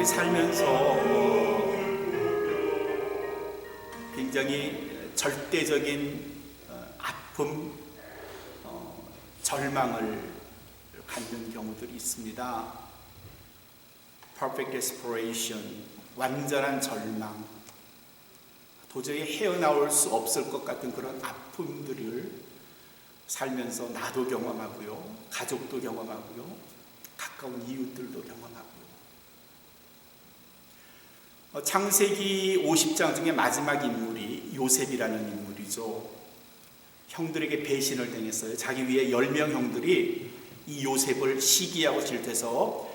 우리 살면서 어, 굉장히 절대적인 어, 아픔, 어, 절망을 갖는 경우들이 있습니다. Perfect desperation, 완전한 절망, 도저히 헤어나올 수 없을 것 같은 그런 아픔들을 살면서 나도 경험하고요, 가족도 경험하고요, 가까운 이웃들도 경험하고요. 어, 창세기 50장 중에 마지막 인물이 요셉이라는 인물이죠. 형들에게 배신을 당했어요. 자기 위에 10명 형들이 이 요셉을 시기하고 질투해서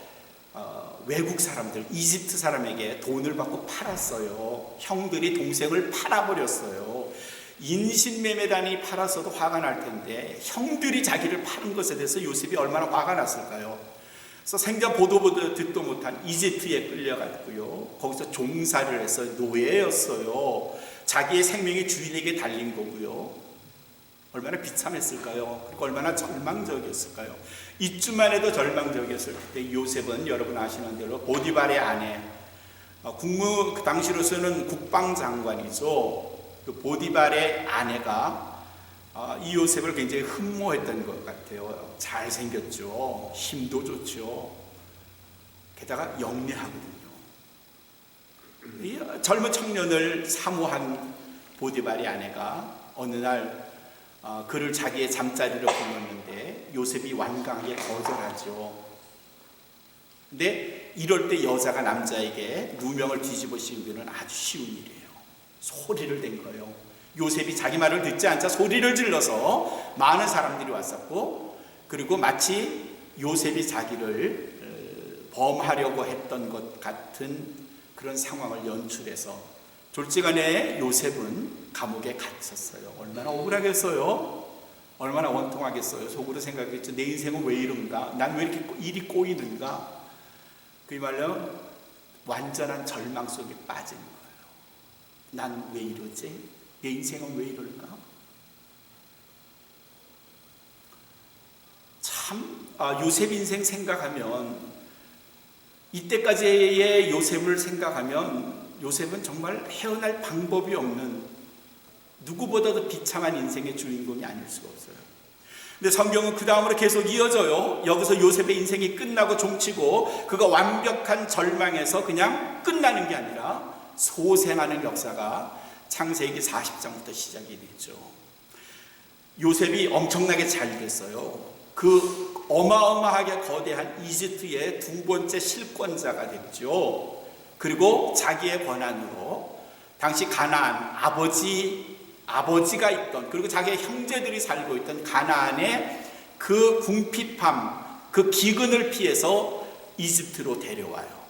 어, 외국 사람들, 이집트 사람에게 돈을 받고 팔았어요. 형들이 동생을 팔아버렸어요. 인신매매단이 팔아서도 화가 날 텐데 형들이 자기를 파는 것에 대해서 요셉이 얼마나 화가 났을까요? 그래서 생전 보도 보도 듣도 못한 이집트에 끌려갔고요. 거기서 종사를 해서 노예였어요. 자기의 생명이 주인에게 달린 거고요. 얼마나 비참했을까요? 얼마나 절망적이었을까요? 이쯤만 해도 절망적이었을 때 요셉은 여러분 아시는 대로 보디발의 아내, 어, 국무 그 당시로서는 국방장관이죠. 그 보디발의 아내가 아, 이 요셉을 굉장히 흠모했던 것 같아요. 잘생겼죠. 힘도 좋죠. 게다가 영리하거든요. 이 젊은 청년을 사모한 보디발의 아내가 어느 날 아, 그를 자기의 잠자리로 불렀는데 요셉이 완강하게 거절하죠. 근데 이럴 때 여자가 남자에게 누명을 뒤집어 씌우기는 아주 쉬운 일이에요. 소리를 댄 거예요. 요셉이 자기 말을 듣지 않자 소리를 질러서 많은 사람들이 왔었고 그리고 마치 요셉이 자기를 어, 범하려고 했던 것 같은 그런 상황을 연출해서 졸지간에 요셉은 감옥에 갇혔어요. 얼마나 억울하겠어요? 얼마나 원통하겠어요? 속으로 생각했죠. 내 인생은 왜 이런가? 난 왜 이렇게 일이 꼬이는가? 그 말로 완전한 절망 속에 빠진 거예요. 난 왜 이러지? 내 인생은 왜 이럴까? 참 아, 요셉 인생 생각하면 이때까지의 요셉을 생각하면 요셉은 정말 헤어날 방법이 없는 누구보다도 비참한 인생의 주인공이 아닐 수가 없어요. 근데 성경은 그 다음으로 계속 이어져요. 여기서 요셉의 인생이 끝나고 종치고 그가 완벽한 절망에서 그냥 끝나는 게 아니라 소생하는 역사가 창세기 40장부터 시작이 되죠. 요셉이 엄청나게 잘 됐어요. 그 어마어마하게 거대한 이집트의 두 번째 실권자가 됐죠. 그리고 자기의 권한으로 당시 가나안 아버지 아버지가 있던 그리고 자기의 형제들이 살고 있던 가나안의 그 궁핍함 그 기근을 피해서 이집트로 데려와요.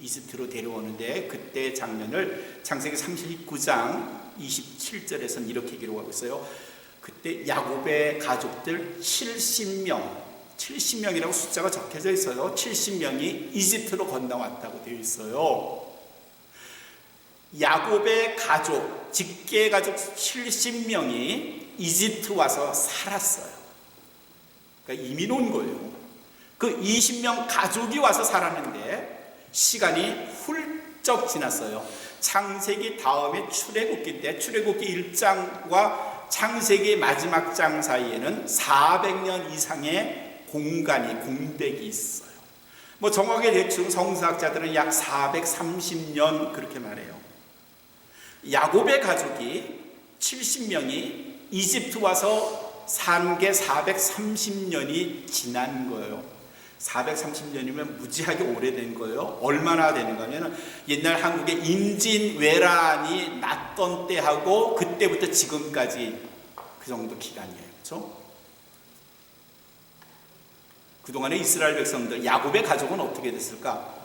이집트로 데려오는데 그때 장면을 창세기 39장 27절에서는 이렇게 기록하고 있어요. 그때 야곱의 가족들 70명, 70명이라고 숫자가 적혀져 있어요. 70명이 이집트로 건너왔다고 되어 있어요. 야곱의 가족, 직계 가족 70명이 이집트 와서 살았어요. 그러니까 이민 온 거예요. 그 20명 가족이 와서 살았는데 시간이 훌쩍 지났어요. 창세기 다음에 출애굽기인데 출애굽기 1장과 창세기 마지막 장 사이에는 400년 이상의 공간이 공백이 있어요. 뭐 정확하게 대충 성사학자들은 약 430년 그렇게 말해요. 야곱의 가족이 70명이 이집트 와서 산 게 430년이 지난 거예요. 430년이면 무지하게 오래된 거예요. 얼마나 되는 거냐면 옛날 한국의 임진왜란이 났던 때하고 그때부터 지금까지 그 정도 기간이에요. 그렇죠? 그동안에 이스라엘 백성들 야곱의 가족은 어떻게 됐을까?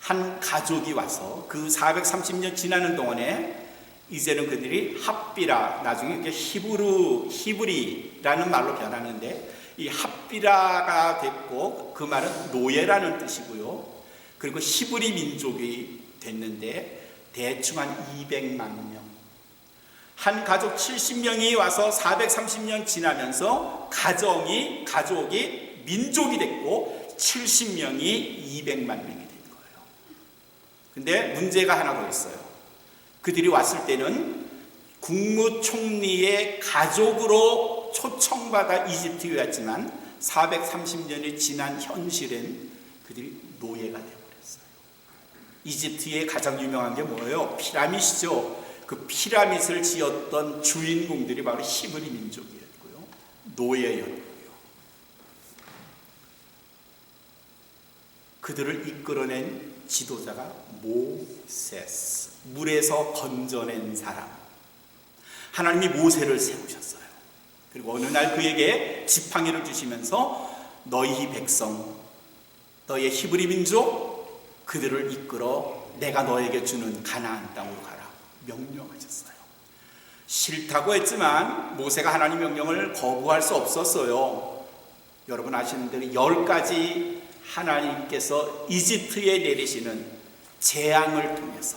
한 가족이 와서 그 430년 지나는 동안에 이제는 그들이 합비라 나중에 이게 히브루 히브리라는 말로 변하는데 이 합비라가 됐고 그 말은 노예라는 뜻이고요. 그리고 히브리 민족이 됐는데 대충 한 200만 명. 한 가족 70명이 와서 430년 지나면서 가정이 가족이 민족이 됐고 70명이 200만 명이 된 거예요. 근데 문제가 하나 더 있어요. 그들이 왔을 때는 국무총리의 가족으로 초청받아 이집트에 왔지만 430년이 지난 현실엔 그들이 노예가 되어버렸어요. 이집트의 가장 유명한 게 뭐예요? 피라밋이죠. 그 피라밋을 지었던 주인공들이 바로 히브리 민족이었고요. 노예였고요. 그들을 이끌어낸 지도자가 모세스. 물에서 건져낸 사람. 하나님이 모세를 세우셨어요. 그리고 어느 날 그에게 지팡이를 주시면서 너희 백성, 너의 히브리 민족, 그들을 이끌어 내가 너에게 주는 가나안 땅으로 가라. 명령하셨어요. 싫다고 했지만 모세가 하나님 명령을 거부할 수 없었어요. 여러분 아시는 대로 열 가지 하나님께서 이집트에 내리시는 재앙을 통해서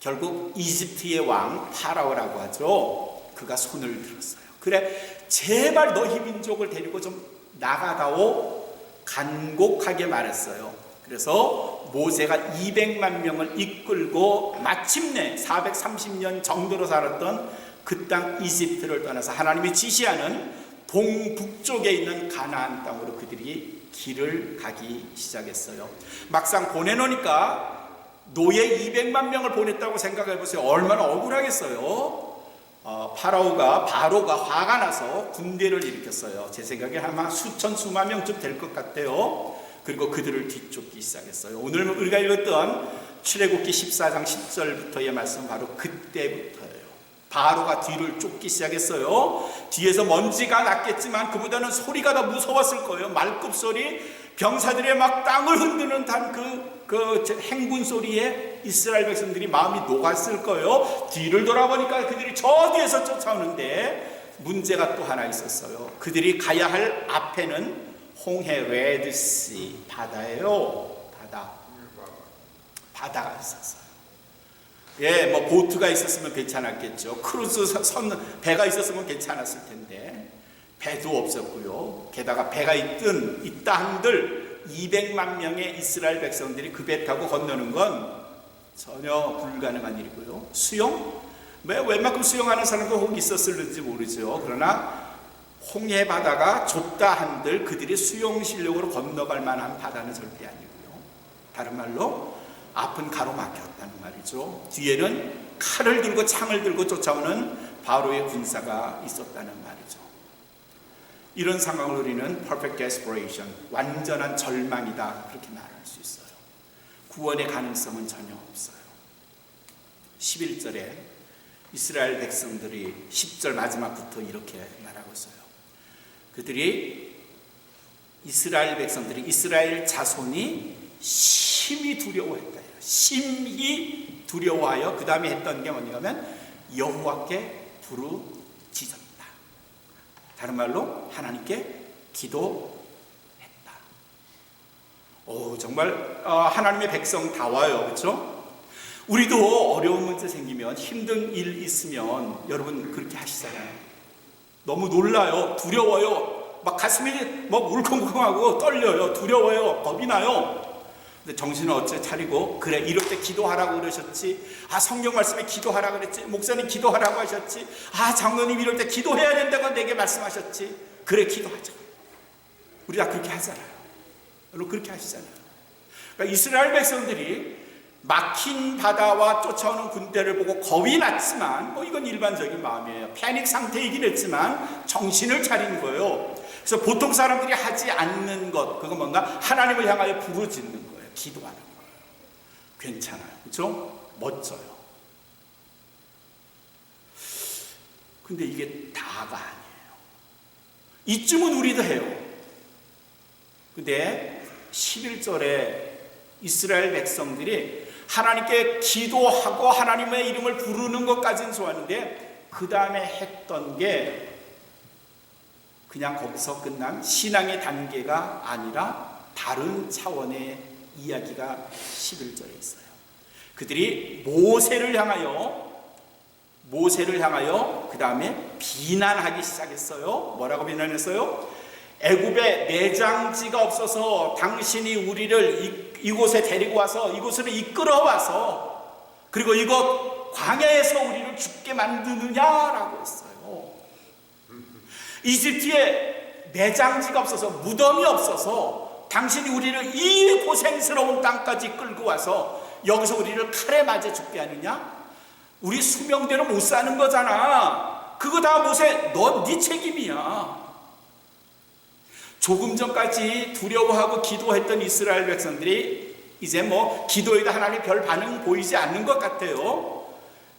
결국 이집트의 왕 파라오라고 하죠. 그가 손을 들었어요. 그래 제발 너희 민족을 데리고 좀 나가다오 간곡하게 말했어요. 그래서 모세가 200만 명을 이끌고 마침내 430년 정도로 살았던 그 땅 이집트를 떠나서 하나님이 지시하는 동북쪽에 있는 가나안 땅으로 그들이 길을 가기 시작했어요. 막상 보내놓으니까 노예 200만 명을 보냈다고 생각해 보세요. 얼마나 억울하겠어요. 어, 파라오가 바로가 화가 나서 군대를 일으켰어요. 제 생각에 아마 수천 수만 명쯤 될 것 같아요. 그리고 그들을 뒤쫓기 시작했어요. 오늘 우리가 읽었던 출애굽기 14장 10절부터의 말씀 바로 그때부터예요. 바로가 뒤를 쫓기 시작했어요. 뒤에서 먼지가 났겠지만 그보다는 소리가 더 무서웠을 거예요. 말급 소리, 병사들의 막 땅을 흔드는 단그 그 행군 소리에 이스라엘 백성들이 마음이 녹았을 거예요. 뒤를 돌아보니까 그들이 저 뒤에서 쫓아오는데 문제가 또 하나 있었어요. 그들이 가야 할 앞에는 홍해 레드시 바다예요. 바다. 바다가 있었어요. 예, 뭐 보트가 있었으면 괜찮았겠죠. 크루즈 선 배가 있었으면 괜찮았을 텐데 배도 없었고요. 게다가 배가 있든 있다 한들 200만 명의 이스라엘 백성들이 그 배 타고 건너는 건 전혀 불가능한 일이고요. 수영? 왜 웬만큼 수영하는 사람도 혹 있었을지 모르죠. 그러나 홍해 바다가 좁다 한들 그들이 수영 실력으로 건너갈 만한 바다는 절대 아니고요. 다른 말로 앞은 가로막혔다는 말이죠. 뒤에는 칼을 들고 창을 들고 쫓아오는 바로의 군사가 있었다는 말이죠. 이런 상황을 우리는 perfect desperation, 완전한 절망이다 그렇게 말할 수 있어요. 구원의 가능성은 전혀 없어요. 11절에 이스라엘 백성들이 10절 마지막부터 이렇게 말하고 있어요. 그들이 이스라엘 백성들이 이스라엘 자손이 심히 두려워했다. 심히 두려워하여 그 다음에 했던 게 뭐냐면 여호와께 부르짖었다. 다른 말로 하나님께 기도했다. 오 정말 어, 하나님의 백성 다 와요, 그렇죠? 우리도 어려운 문제 생기면 힘든 일 있으면 여러분 그렇게 하시잖아요. 너무 놀라요, 두려워요, 막 가슴이 막 울컹울컹하고 떨려요, 두려워요, 겁이 나요. 근데 정신을 어째 차리고? 그래 이럴 때 기도하라고 그러셨지. 아 성경 말씀에 기도하라 그랬지. 목사님 기도하라고 하셨지. 아 장로님 이럴 때 기도해야 된다고 내게 말씀하셨지. 그래 기도하자. 우리 다 그렇게 하잖아요. 여러분 그렇게 하시잖아요. 그러니까 이스라엘 백성들이 막힌 바다와 쫓아오는 군대를 보고 겁이 났지만 뭐 이건 일반적인 마음이에요. 패닉 상태이긴 했지만 정신을 차린 거예요. 그래서 보통 사람들이 하지 않는 것 그건 뭔가 하나님을 향하여 부르짖는 거예요 기도하는 거예요. 괜찮아요. 그렇죠? 멋져요. 근데 이게 다가 아니에요. 이쯤은 우리도 해요. 근데 11절에 이스라엘 백성들이 하나님께 기도하고 하나님의 이름을 부르는 것까지는 좋았는데 그 다음에 했던 게 그냥 거기서 끝난 신앙의 단계가 아니라 다른 차원의 이야기가 11절에 있어요. 그들이 모세를 향하여 모세를 향하여 그 다음에 비난하기 시작했어요. 뭐라고 비난했어요? 애굽에 내장지가 없어서 당신이 우리를 이, 이곳에 데리고 와서 이곳으로 이끌어 와서 그리고 이곳 광야에서 우리를 죽게 만드느냐라고 했어요. 이집트에 매장지가 없어서 무덤이 없어서 당신이 우리를 이 고생스러운 땅까지 끌고 와서 여기서 우리를 칼에 맞아 죽게 하느냐? 우리 수명대로 못 사는 거잖아. 그거 다 모세 넌 네 책임이야. 조금 전까지 두려워하고 기도했던 이스라엘 백성들이 이제 뭐 기도에도 하나님 별 반응 보이지 않는 것 같아요.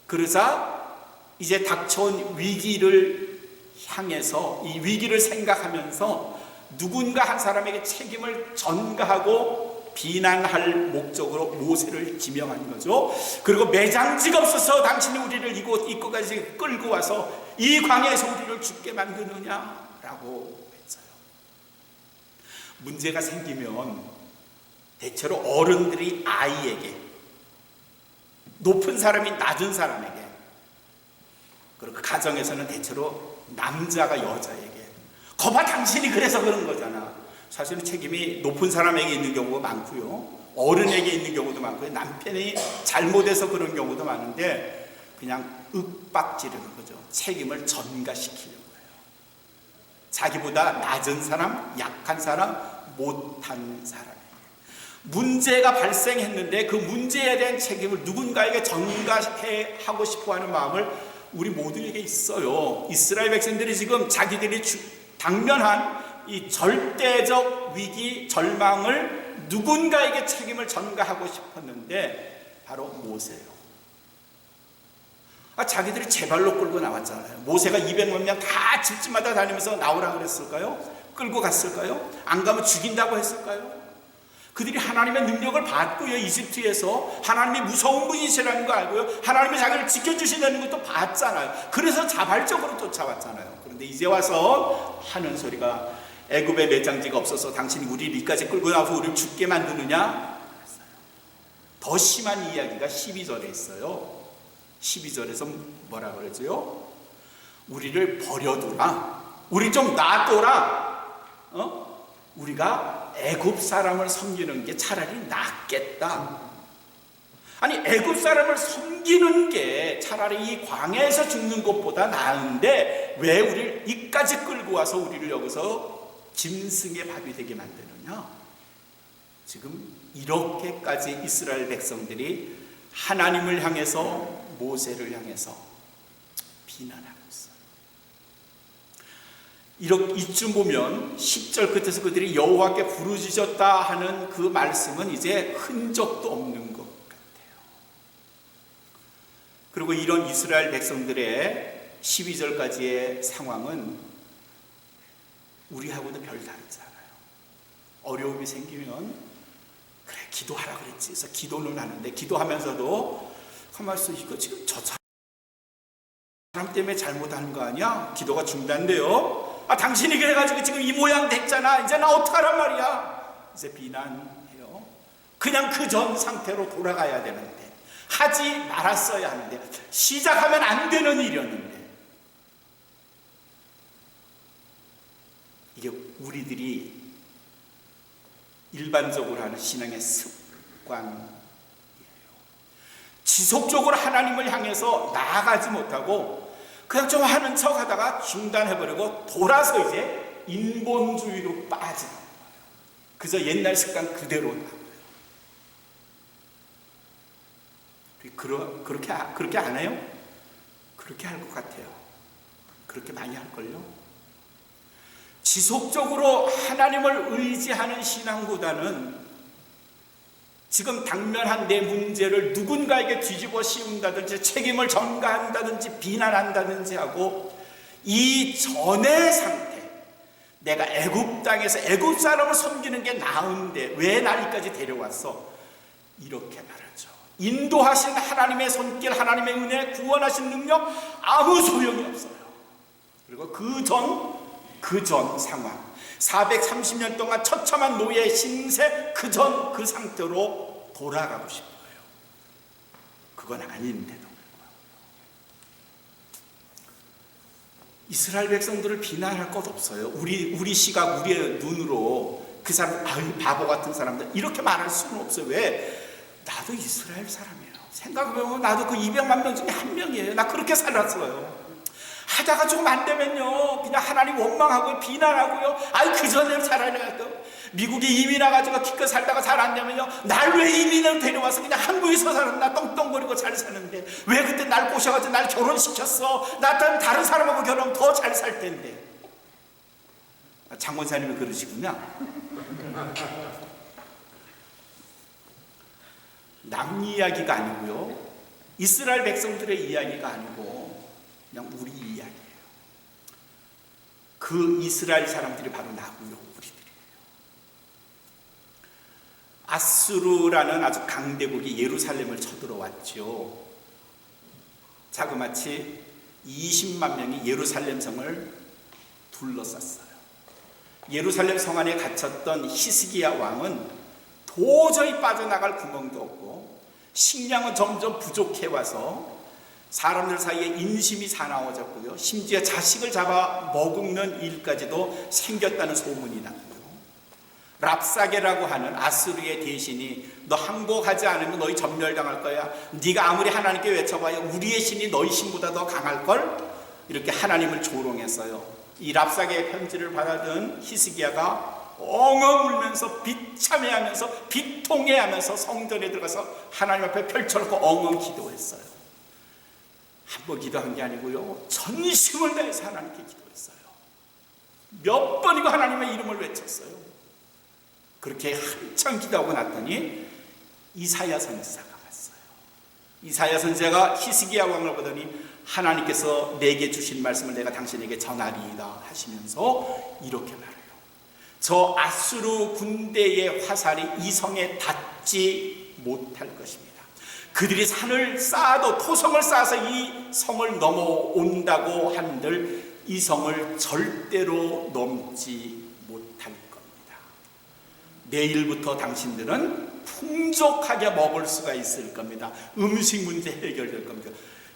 그러자 이제 닥쳐온 위기를 향해서 이 위기를 생각하면서 누군가 한 사람에게 책임을 전가하고 비난할 목적으로 모세를 지명한 거죠. 그리고 매장지가 없어서 당신이 우리를 이곳 이곳까지 끌고 와서 이 광야에서 우리를 죽게 만드느냐라고 했어요. 문제가 생기면 대체로 어른들이 아이에게 높은 사람이 낮은 사람에게 그리고 그 가정에서는 대체로 남자가 여자에게 거봐 당신이 그래서 그런 거잖아. 사실은 책임이 높은 사람에게 있는 경우가 많고요. 어른에게 있는 경우도 많고요. 남편이 잘못해서 그런 경우도 많은데 그냥 윽박지르는 거죠. 책임을 전가시키려고 해요. 자기보다 낮은 사람 약한 사람 못한 사람 문제가 발생했는데 그 문제에 대한 책임을 누군가에게 전가해 하고 싶어 하는 마음을 우리 모두에게 있어요. 이스라엘 백성들이 지금 자기들이 주, 당면한 이 절대적 위기, 절망을 누군가에게 책임을 전가하고 싶었는데 바로 모세요. 아, 자기들이 제 발로 끌고 나왔잖아요. 모세가 200만 명 다 집집마다 다니면서 나오라 그랬을까요? 끌고 갔을까요? 안 가면 죽인다고 했을까요? 그들이 하나님의 능력을 받고요. 이집트에서 하나님이 무서운 분이시라는 거 알고요. 하나님이 자기를 지켜주신다는 것도 봤잖아요. 그래서 자발적으로 쫓아왔잖아요. 그런데 이제 와서 하는 소리가 애굽에 매장지가 없어서 당신이 우리를 이까지 끌고 나와서 우리를 죽게 만드느냐? 더 심한 이야기가 12절에 있어요. 12절에서 뭐라 그러죠? 우리를 버려두라. 우리 좀 놔둬라. 어? 우리가 애굽 사람을 섬기는 게 차라리 낫겠다. 아니 애굽 사람을 섬기는 게 차라리 이 광야에서 죽는 것보다 나은데 왜 우리를 이까지 끌고 와서 우리를 여기서 짐승의 밥이 되게 만드느냐? 지금 이렇게까지 이스라엘 백성들이 하나님을 향해서 모세를 향해서 비난하고 있어요. 이쯤 보면 10절 끝에서 그들이 여호와께 부르짖었다 하는 그 말씀은 이제 흔적도 없는 것 같아요. 그리고 이런 이스라엘 백성들의 12절까지의 상황은 우리하고도 별다르지 않아요. 어려움이 생기면 그래 기도하라 그랬지. 그래서 기도는 하는데 기도하면서도 가만있어 이거 지금 저 사람 때문에 잘못하는 거 아니야? 기도가 중단돼요. 아, 당신이 그래가지고 지금 이 모양 됐잖아. 이제 나 어떡하란 말이야. 이제 비난해요. 그냥 그 전 상태로 돌아가야 되는데. 하지 말았어야 하는데. 시작하면 안 되는 일이었는데. 이게 우리들이 일반적으로 하는 신앙의 습관이에요. 지속적으로 하나님을 향해서 나아가지 못하고 그냥 좀 하는 척 하다가 중단해버리고 돌아서 이제 인본주의로 빠지는 거예요. 그저 옛날 습관 그대로 나와요. 그러, 그렇게, 그렇게 안 해요? 그렇게 할 것 같아요. 그렇게 많이 할걸요? 지속적으로 하나님을 의지하는 신앙보다는 지금 당면한 내 문제를 누군가에게 뒤집어 씌운다든지 책임을 전가한다든지 비난한다든지 하고 이 전의 상태 내가 애굽 땅에서 애굽 사람을 섬기는 게 나은데 왜 나리까지 데려왔어? 이렇게 말하죠. 인도하신 하나님의 손길, 하나님의 은혜, 구원하신 능력 아무 소용이 없어요. 그리고 그 전, 그 전 상황. 430년 동안 처참한 노예 신세 그 전 그 상태로 돌아가고 싶어요. 그건 아닌데도 이스라엘 백성들을 비난할 것 없어요. 우리 우리 시각 우리의 눈으로 그 사람 아유 바보 같은 사람들 이렇게 말할 수는 없어요. 왜? 나도 이스라엘 사람이에요. 생각해보면 나도 그 200만 명 중에 한 명이에요. 나 그렇게 살았어요. 하다가 좀안 되면요. 그냥 하나님 원망하고 비난하고요. 아이, 그 전에 살아야겠다. 미국에 이민 와가지고 기껏 살다가 잘 안 되면요. 날 왜 이민을 데려와서 그냥 한국에서 살았나 떵떵거리고 잘 사는데. 왜 그때 날 꼬셔가지고 날 결혼시켰어. 나 때문에 다른 사람하고 결혼하면 더잘 살 텐데. 아, 장원사님이 그러시구나. 남 이야기가 아니고요. 이스라엘 백성들의 이야기가 아니고 그냥 우리 이야기예요. 그 이스라엘 사람들이 바로 나고요. 우리들이에요. 아수르라는 아주 강대국이 예루살렘을 쳐들어왔죠. 자그마치 20만 명이 예루살렘 성을 둘러쌌어요. 예루살렘 성 안에 갇혔던 히스기야 왕은 도저히 빠져나갈 구멍도 없고 식량은 점점 부족해 와서 사람들 사이에 인심이 사나워졌고요. 심지어 자식을 잡아 머금는 일까지도 생겼다는 소문이 났고요. 랍사게라고 하는 아수르의 대신이 너 항복하지 않으면 너희 전멸당할 거야. 네가 아무리 하나님께 외쳐봐야 우리의 신이 너희 신보다 더 강할 걸. 이렇게 하나님을 조롱했어요. 이 랍사게의 편지를 받아든 히스기야가 엉엉 울면서 비참해하면서 비통해하면서 성전에 들어가서 하나님 앞에 펼쳐놓고 엉엉 기도했어요. 한 번 기도한 게 아니고요. 전심을 다해서 하나님께 기도했어요. 몇 번이고 하나님의 이름을 외쳤어요. 그렇게 한참 기도하고 났더니 이사야 선지자가 왔어요. 이사야 선지자가 히스기야 왕을 보더니 하나님께서 내게 주신 말씀을 내가 당신에게 전하리이다 하시면서 이렇게 말해요. 저 아수르 군대의 화살이 이 성에 닿지 못할 것입니다. 그들이 산을 쌓아도 토성을 쌓아서 이 성을 넘어온다고 한들 이 성을 절대로 넘지 못할 겁니다. 내일부터 당신들은 풍족하게 먹을 수가 있을 겁니다. 음식 문제 해결될 겁니다.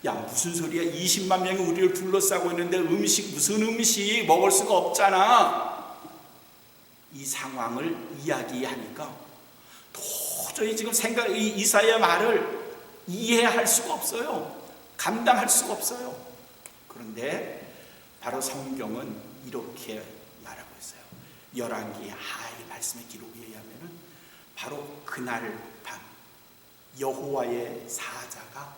야 무슨 소리야 20만 명이 우리를 둘러싸고 있는데 음식 무슨 음식 먹을 수가 없잖아 이 상황을 이야기하니까 도저히 지금 생각 이 이사야 말을 이해할 수가 없어요. 감당할 수가 없어요. 그런데 바로 성경은 이렇게 말하고 있어요. 열왕기 하의 말씀의 기록에 의하면은 바로 그날 밤 여호와의 사자가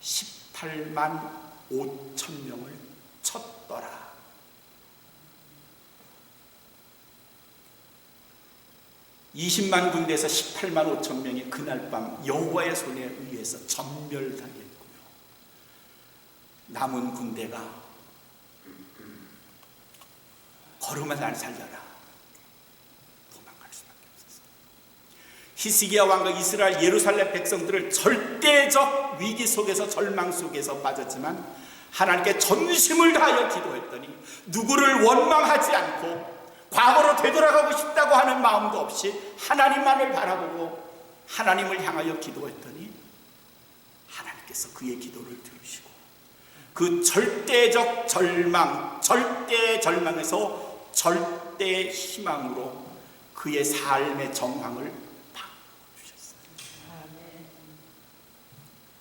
18만 5천 명을 쳤더라. (20만) 군대에서 18만 5천 명이 그날 밤 여호와의 손에 의해서 전멸당했고요. 남은 군대가 걸으면 날 살려라. 도망갈 수밖에 없었어요. 히스기야 왕과 이스라엘 예루살렘 백성들을 절대적 위기 속에서 절망 속에서 빠졌지만 하나님께 전심을 다하여 기도했더니 누구를 원망하지 않고 과거로 되돌아가고 싶다고 하는 마음도 없이 하나님만을 바라보고 하나님을 향하여 기도했더니 하나님께서 그의 기도를 들으시고 그 절대적 절망, 절대 절망에서 절대 희망으로 그의 삶의 정황을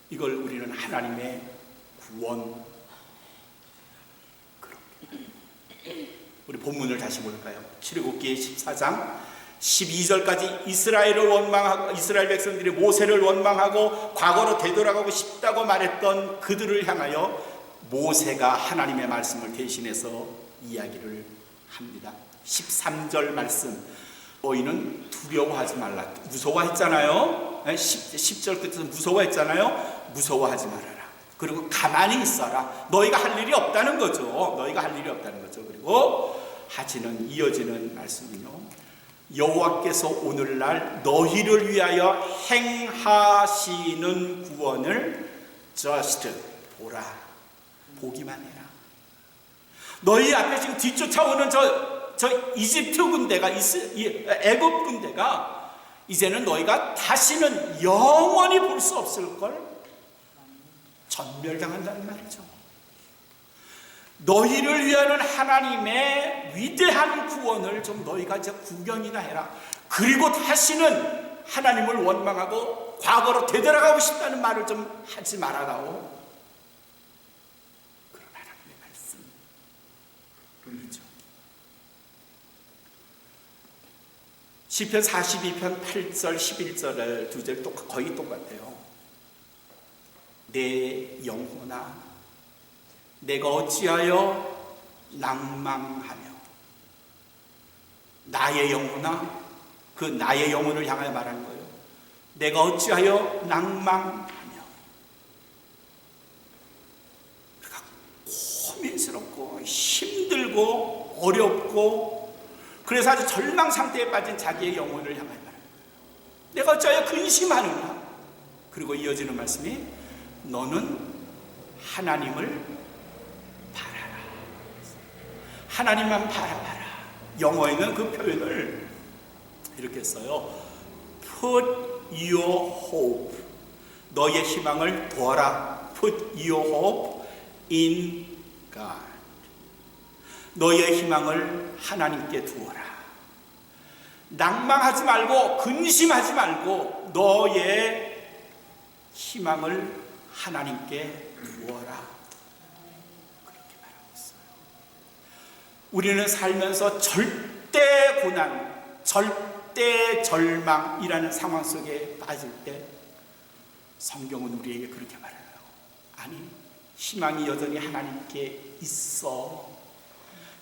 이걸 우리는 하나님의 구원 우리 본문을 다시 볼까요? 출애굽기 14장 12절까지 이스라엘을 원망하고 이스라엘 백성들이 모세를 원망하고 과거로 되돌아가고 싶다고 말했던 그들을 향하여 모세가 하나님의 말씀을 대신해서 이야기를 합니다. 13절 말씀 너희는 두려워하지 말라. 무서워했잖아요. 10, 절 끝에서 무서워했잖아요. 무서워하지 말아라. 그리고 가만히 있어라. 너희가 할 일이 없다는 거죠. 너희가 할 일이 없다는 거죠. 그리고 하지는 이어지는 말씀은요. 여호와께서 오늘날 너희를 위하여 행하시는 구원을 just 보라. 보기만 해라. 너희 앞에 지금 뒤쫓아오는 저, 저 이집트 군대가, 애굽 군대가 이제는 너희가 다시는 영원히 볼 수 없을 걸 전멸당한다는 말이죠. 너희를 위하는 하나님의 위대한 구원을 좀 너희가 이제 구경이나 해라. 그리고 다시는 하나님을 원망하고 과거로 되돌아가고 싶다는 말을 좀 하지 말아다오. 그런 하나님의 말씀이죠. 시편 42편 8절 11절을 두 절 거의 똑같아요. 내 영혼아 내가 어찌하여 낭망하며 나의 영혼아 그 나의 영혼을 향하여 말하는 거예요. 내가 어찌하여 낭망하며 그러니까 고민스럽고 힘들고 어렵고 그래서 아주 절망 상태에 빠진 자기의 영혼을 향하여 말하는 거예요. 내가 어찌하여 근심하느냐 그리고 이어지는 말씀이 너는 하나님을 바라라. 하나님만 바라봐라. 영어에는 그 표현을 이렇게 써요. Put your hope. 너의 희망을 두어라. Put your hope in God. 너의 희망을 하나님께 두어라. 낭망하지 말고 근심하지 말고 너의 희망을 하나님께 두어라. 그렇게 말하고 있어요. 우리는 살면서 절대 고난, 절대 절망이라는 상황 속에 빠질 때 성경은 우리에게 그렇게 말해요. 아니, 희망이 여전히 하나님께 있어.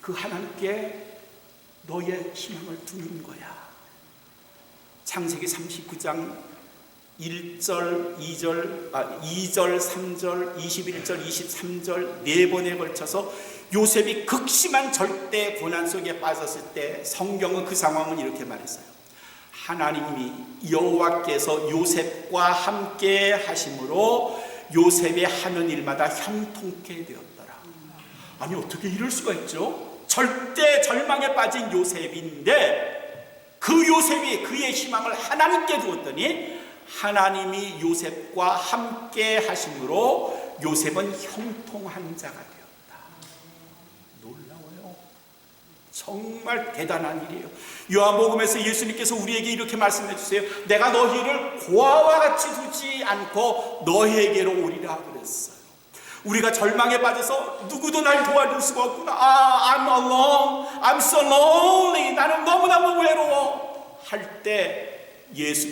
그 하나님께 너의 희망을 두는 거야. 창세기 39장 1절, 2절, 아, 2절, 3절, 21절, 23절 네 번에 걸쳐서 요셉이 극심한 절대 고난 속에 빠졌을 때 성경은 그 상황을 이렇게 말했어요. 하나님이 여호와께서 요셉과 함께 하심으로 요셉의 하는 일마다 형통케 되었더라. 아니 어떻게 이럴 수가 있죠? 절대 절망에 빠진 요셉인데 그 요셉이 그의 희망을 하나님께 두었더니 하나님이 요셉과 함께 하심으로 요셉은 형통한 자가 되었다. 놀라워요. 정말 대단한 일이에요. 요한복음에서 예수님께서 우리에게 이렇게 말씀해 주세요. 내가 너희를 고아와 같이 두지 않고 너희에게로 오리라 그랬어요. 우리가 절망에 빠져서 누구도 날 도와줄 수가 없구나. 아, I'm alone. I'm so lonely. 나는 너무너무 외로워. 할 때 예수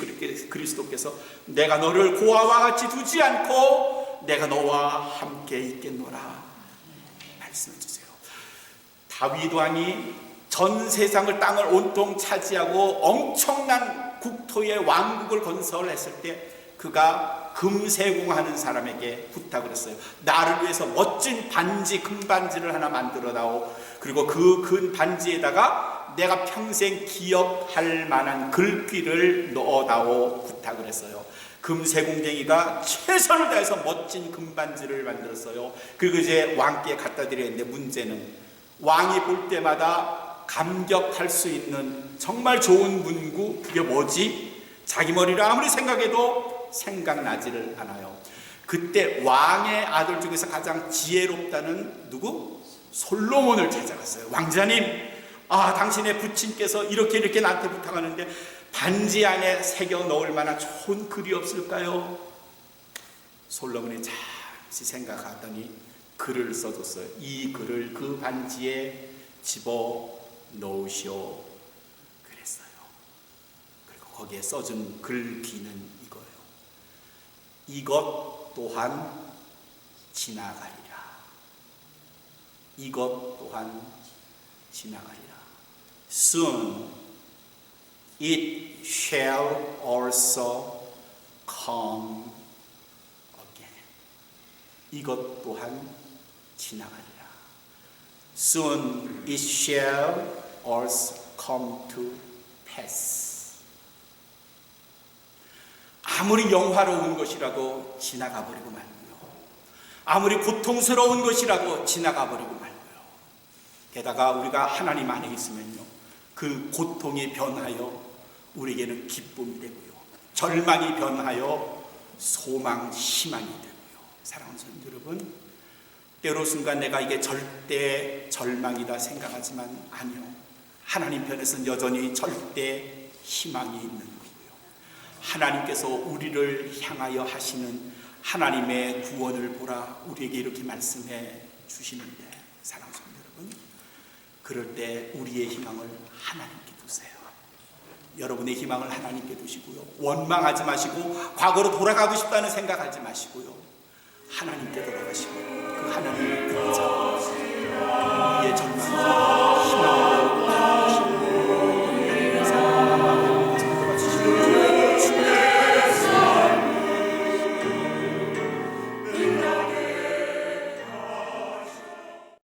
그리스도께서 내가 너를 고아와 같이 두지 않고 내가 너와 함께 있겠노라 말씀해 주세요. 다윗 왕이 전 세상을 땅을 온통 차지하고 엄청난 국토의 왕국을 건설했을 때 그가 금세공하는 사람에게 부탁을 했어요. 나를 위해서 멋진 반지, 금반지를 하나 만들어 다오. 그리고 그 금 반지에다가 내가 평생 기억할 만한 글귀를 넣어다오 부탁을 했어요. 금세공쟁이가 최선을 다해서 멋진 금반지를 만들었어요. 그리고 이제 왕께 갖다 드렸는데 문제는 왕이 볼 때마다 감격할 수 있는 정말 좋은 문구 그게 뭐지? 자기 머리를 아무리 생각해도 생각나지를 않아요. 그때 왕의 아들 중에서 가장 지혜롭다는 누구? 솔로몬을 찾아갔어요. 왕자님, 아, 당신의 부친께서 이렇게 이렇게 나한테 부탁하는데 반지 안에 새겨 넣을 만한 좋은 글이 없을까요? 솔로몬이 잠시 생각하더니 글을 써줬어요. 이 글을 그 반지에 집어 넣으시오. 그랬어요. 그리고 거기에 써준 글귀는 이거예요. 이것 또한 지나가리라. 이것 또한 지나가리라. Soon it shall also come again. 이것 또한 지나가리라. Soon it shall also come to pass. 아무리 영화로운 것이라도 지나가 버리고 말고요. 아무리 고통스러운 것이라도 지나가 버리고 말고요. 게다가 우리가 하나님 안에 있으면요. 그 고통이 변하여 우리에게는 기쁨이 되고요. 절망이 변하여 소망, 희망이 되고요. 사랑하는 성도 여러분, 때로 순간 내가 이게 절대 절망이다 생각하지만 아니요. 하나님 편에서는 여전히 절대 희망이 있는 거고요. 하나님께서 우리를 향하여 하시는 하나님의 구원을 보라 우리에게 이렇게 말씀해 주시는데 사랑하는 성도 여러분 그럴 때 우리의 희망을 하나님께 두세요. 여러분의 희망을 하나님께 두시고요. 원망하지 마시고 과거로 돌아가고 싶다는 생각하지 마시고요. 하나님께 돌아가시고 그 하나님을 붙잡고 우리의 절망